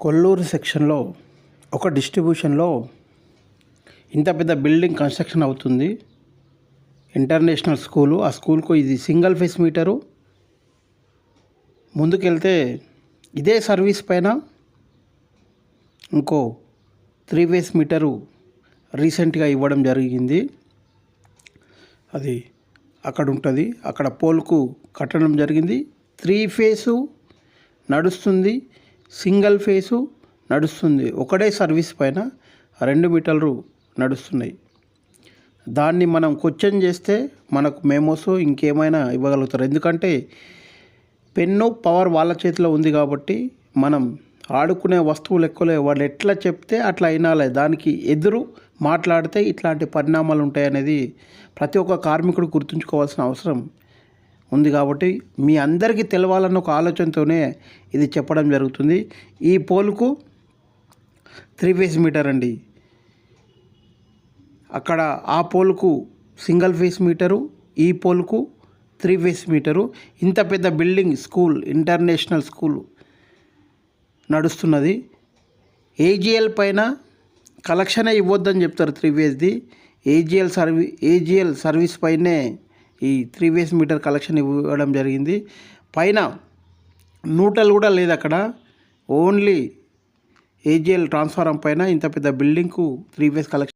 కొల్లూరు సెక్షన్లో ఒక డిస్ట్రిబ్యూషన్లో ఇంత పెద్ద బిల్డింగ్ కన్స్ట్రక్షన్ అవుతుంది. ఇంటర్నేషనల్ స్కూలు ఆ స్కూల్కు ఇది సింగిల్ ఫేస్ మీటరు. ముందుకెళ్తే ఇదే సర్వీస్ పైన ఇంకో త్రీ ఫేస్ మీటరు రీసెంట్గా ఇవ్వడం జరిగింది. అది అక్కడ ఉంటుంది. అక్కడ పోల్కు కట్టడం జరిగింది. త్రీ ఫేసు నడుస్తుంది. సింగిల్ ఫేసు నడుస్తుంది. ఒకటే సర్వీస్ పైన రెండు మీటర్లు నడుస్తున్నాయి. దాన్ని మనం క్వశ్చన్ చేస్తే మనకు మేమోస్ ఇంకేమైనా ఇవ్వగలుగుతారు. ఎందుకంటే పెన్ను పవర్ వాళ్ళ చేతిలో ఉంది కాబట్టి మనం ఆడుకునే వస్తువులు ఎక్కువలే. వాళ్ళు ఎట్లా చెప్తే అట్లా అయినాలే. దానికి ఎదురు మాట్లాడితే ఇట్లాంటి పరిణామాలు ఉంటాయనేది ప్రతి ఒక్క కార్మికుడు గుర్తుంచుకోవాల్సిన అవసరం. ఉంది కాబట్టి మీ అందరికీ తెలవాలన్న ఒక ఆలోచనతోనే ఇది చెప్పడం జరుగుతుంది. ఈ పోల్కు త్రీ ఫేస్ మీటర్ అండి. అక్కడ ఆ పోల్కు సింగిల్ ఫేస్ మీటరు ఈ పోల్కు త్రీ ఫేస్ మీటరు. ఇంత పెద్ద బిల్డింగ్ స్కూల్ ఇంటర్నేషనల్ స్కూల్ నడుస్తున్నది. ఏజిఎల్ పైన కలెక్షనే ఇవ్వద్దని చెప్తారు త్రీ ఫేస్ది. ఏజిఎల్ సర్వీ ఏజిఎల్ సర్వీస్ పైనే ఈ త్రీ వేస్ మీటర్ కలెక్షన్ ఇవ్వడం జరిగింది. పైన నూటలు కూడా లేదు అక్కడ. ఓన్లీ ఏజిఎల్ ట్రాన్స్ఫారం పైన ఇంత పెద్ద బిల్డింగ్కు త్రీ ఫేస్ కలెక్షన్